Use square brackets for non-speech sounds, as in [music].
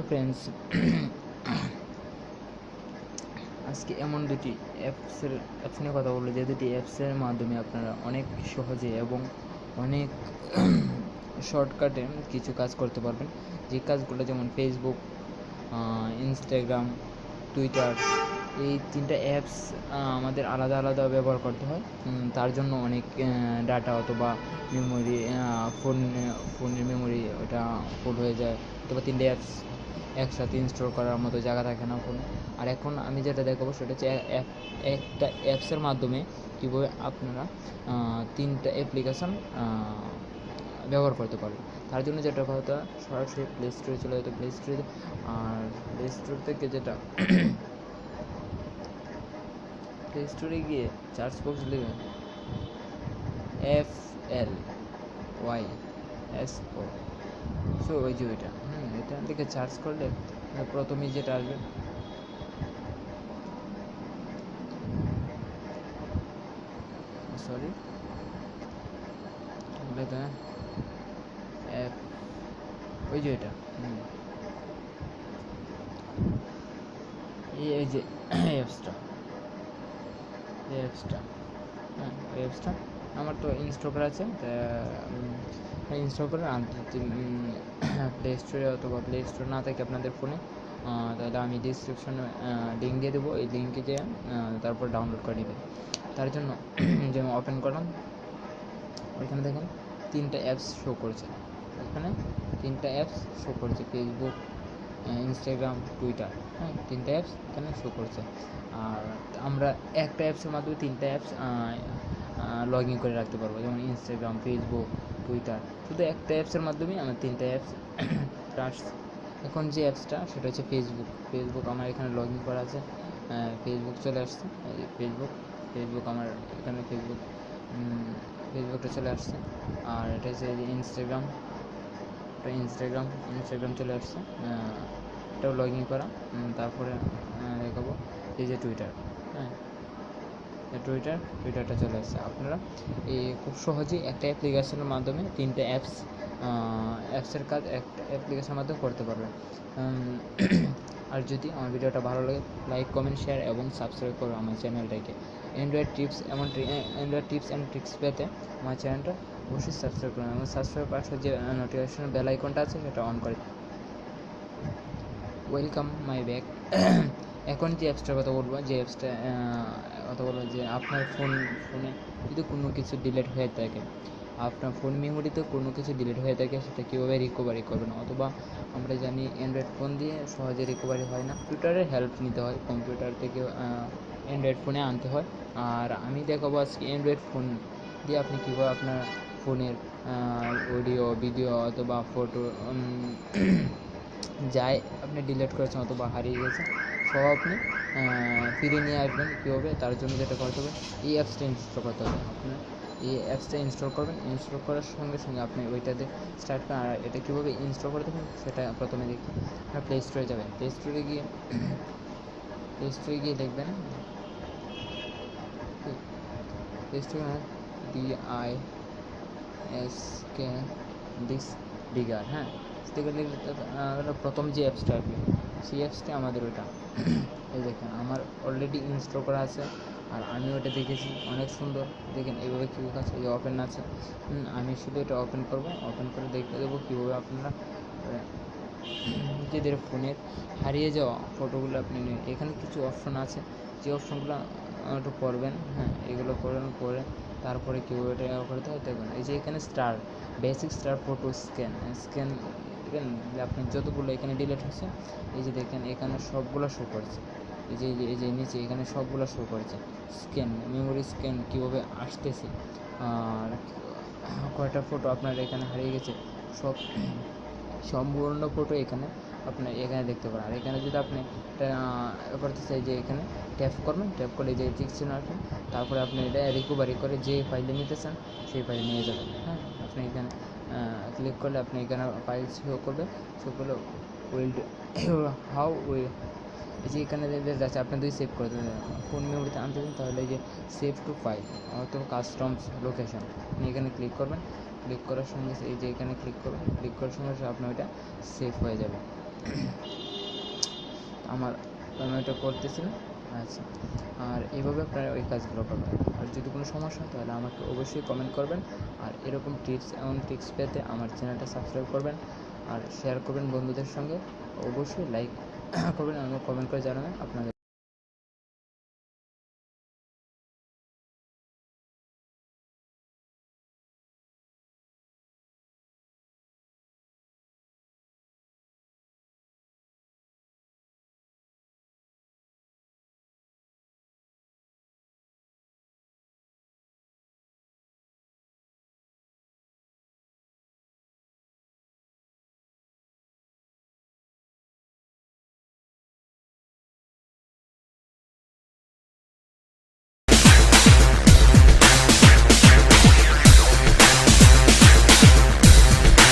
Hello friends আজকে এমন দুটি অ্যাপসের অ্যাপস নিয়ে কথা বলব, যে দুটি অ্যাপসের মাধ্যমে আপনারা অনেক সহজে এবং অনেক শর্টকাটে কিছু কাজ করতে পারবেন। যে কাজগুলো যেমন ফেসবুক ইনস্টাগ্রাম টুইটার এই তিনটা অ্যাপস আমাদের আলাদা আলাদা ব্যবহার করতে হয়। তার জন্য অনেক ডাটা অথবা মেমোরি ফোন ফোনের মেমোরি ওটা ফুল হয়ে যায়। অথবা তিনটে অ্যাপস একসাথে ইনস্টল করার মতো জায়গা থাকে না ফোনে আর এখন আমি যেটা দেখাবো সেটা হচ্ছে অ্যাপ একটা অ্যাপসের মাধ্যমে কীভাবে আপনারা তিনটা অ্যাপ্লিকেশন ব্যবহার করতে পারবেন। তার জন্য যেটা কথা, সরাসরি প্লে স্টোরে চলে যেত প্লে স্টোরে আর প্লে স্টোর থেকে যেটা প্লে স্টোরে গিয়ে চার্জ বক্স নেবেন F L Y S O so ওই যে ওইটা। এটা থেকে চার্জ করলে প্রথমেই যেটা আসবে। সরি ওই যে এটা। এই যে [coughs] অ্যাপসটা অ্যাপসটা হ্যাঁ অ্যাপসটা আমার তো ইনস্টল আছে ইনস্টল করে প্লে স্টোরে অথবা প্লে স্টোর না থাকে আপনাদের ফোনে তাহলে আমি ডিসক্রিপশনে লিঙ্ক দিয়ে দেবো। এই লিঙ্কে যেয়ে তারপর ডাউনলোড করে নেবেন। তার জন্য [coughs] যেমন ওপেন করলাম, ওইখানে দেখেন তিনটা অ্যাপস শো করছে। এখানে তিনটা অ্যাপস শো করছে ফেসবুক ইনস্টাগ্রাম টুইটার হ্যাঁ তিনটা অ্যাপস এখানে শো করছে। আর আমরা একটা অ্যাপসের মাধ্যমে তিনটা অ্যাপস লগ ইন করে রাখতে পারব। যেমন ইনস্টাগ্রাম ফেসবুক টুইটার শুধু একটা অ্যাপসের মাধ্যমেই আমার তিনটা অ্যাপস [clears throat] এখন যে অ্যাপসটা সেটা হচ্ছে ফেসবুক ফেসবুক আমার এখানে লগ ইন করা আছে। ফেসবুক চলে আসছে। ফেসবুক ফেসবুক আমার এখানে ফেসবুক ফেসবুকটা চলে আসছে। আর এটা হচ্ছে ইনস্টাগ্রাম এটা ইনস্টাগ্রাম ইনস্টাগ্রাম চলে আসছে। এটাও লগ ইন করা তারপরে দেখাবো। এই যে টুইটার হ্যাঁ। টুইটার টুইটারটা চলে আসছে আপনারা। এই খুব সহজেই একটা অ্যাপ্লিকেশনের মাধ্যমে তিনটে অ্যাপস অ্যাপসের কাজ একটা অ্যাপ্লিকেশনের মাধ্যমে করতে পারবেন [clears throat] আর যদি আমার ভিডিওটা ভালো লাগে লাইক কমেন্ট শেয়ার এবং সাবস্ক্রাইব করো আমার চ্যানেলটাকে। অ্যান্ড্রয়েড টিপস এমন অ্যান্ড্রয়েড টিপস অ্যান্ড ট্রিক্স পেতে আমার চ্যানেলটা অবশ্যই সাবস্ক্রাইব করুন এবং সাবস্ক্রাইব পাশে যে নোটিফিকেশন বেল আইকনটা আছে সেটা অন করে। ওয়েলকাম মাই ব্যাক এখন যে অ্যাপসটার কথা বলব, যে অ্যাপসটা কথা বলব যে আপনার ফোন ফোনে যদি কোনো কিছু ডিলিট হয়ে থাকে, আপনার ফোন মেমোরিতে কোনো কিছু ডিলিট হয়ে থাকে, সেটা কীভাবে রিকভারি করবেন? অথবা আমরা জানি অ্যান্ড্রয়েড ফোন দিয়ে সহজে রিকভারি হয় না। কম্পিউটারের হেল্প নিতে হয় কম্পিউটার থেকে অ্যান্ড্রয়েড ফোনে আনতে হয়। আর আমি দেখাবো আজকে অ্যান্ড্রয়েড ফোন দিয়ে আপনি কীভাবে আপনার ফোনের অডিও ভিডিও অথবা ফটো যাই, আপনি ডিলিট করেছেন অথবা হারিয়ে গেছে সব আপনি ফিরিয়ে নিয়ে আসবেন কীভাবে, তার জন্য যেটা করতে হবে, এই অ্যাপসটা ইনস্টল করতে হবে। আপনার এই অ্যাপসটা ইনস্টল করবেন ইনস্টল করার সঙ্গে সঙ্গে আপনি ওইটাতে স্টার্ট করেন, আর এটা কীভাবে ইনস্টল করতে হবে সেটা প্রথমে দেখি। আপনার প্লে স্টোরে যাবেন। প্লে স্টোরে গিয়ে প্লে স্টোরে গিয়ে দেখবেন প্লে স্টোরে D I S K disk digger হ্যাঁ। স্টিকার প্রথম যে অ্যাপসটা আসবে সেই অ্যাপসটা আমাদের ওটা এই দেখেন, আমার অলরেডি ইনস্টল করা আছে, আর আমি ওটা দেখেছি, অনেক সুন্দর। দেখেন, এইভাবে কী কাজ, এই ওপেন আছে। আমি শুধু এটা ওপেন করব ওপেন করে দেখতে দেবো কীভাবে আপনারা নিজেদের ফোনের হারিয়ে যাওয়া ফটোগুলো আপনি নিন এখানে কিছু অপশন আছে, যে অপশনগুলো একটু করবেন হ্যাঁ এগুলো করার পরে তারপরে কীভাবে এটা করতে হয়, দেখুন, এই যে এখানে star basic star photo scan scan দেখেন যে আপনি যতগুলো এখানে ডিলেট হয়েছে, এই যে দেখেন এখানে সবগুলো শো করছে। এই যে, এই যে- নিচে এখানে সবগুলো শো করছে। স্ক্যান মেমোরি স্ক্যান কীভাবে আসতেছে। আর কয়টা ফটো আপনার এখানে হারিয়ে গেছে, সব সম্পূর্ণ ফটো এখানে আপনার এখানে দেখতে পারেন। আর এখানে যদি আপনি করতে চাই যে এখানে ট্যাপ করবেন ট্যাপ করে যে টিক চিহ্ন আসবেন তারপরে আপনি এটা রিকভারি করে যে ফাইলে নিতে চান, সেই ফাইলে নিয়ে যাবেন। হ্যাঁ আপনি এখানে ক্লিক করলে আপনি এখানে ফাইল শো করবে। শো করলে উইল হাউ উই এই যে এখানে যাচ্ছে আপনি যদি সেভ করে দেবেন কোন মেমোরিতে আনতে চান, তাহলে এই যে সেভ টু ফাইল অথবা কাস্টমস লোকেশন আপনি এখানে ক্লিক করবেন। ক্লিক করার সঙ্গে এই যে এখানে ক্লিক করবেন। ক্লিক করার সঙ্গে আপনার ওইটা সেভ হয়ে যাবে। [coughs] আমার আমি ওটা করতেছি না আচ্ছা। আর এইভাবে আপনারা ওই কাজগুলো করবেন। আর যদি কোনো সমস্যা হয়, তাহলে আমাকে অবশ্যই কমেন্ট করবেন। আর এরকম টিপস এবং টিপস পেতে আমার চ্যানেলটা সাবস্ক্রাইব করবেন। আর শেয়ার করবেন বন্ধুদের সঙ্গে। অবশ্যই লাইক [coughs] করবেন এবং কমেন্ট করে জানাবেন আপনাদের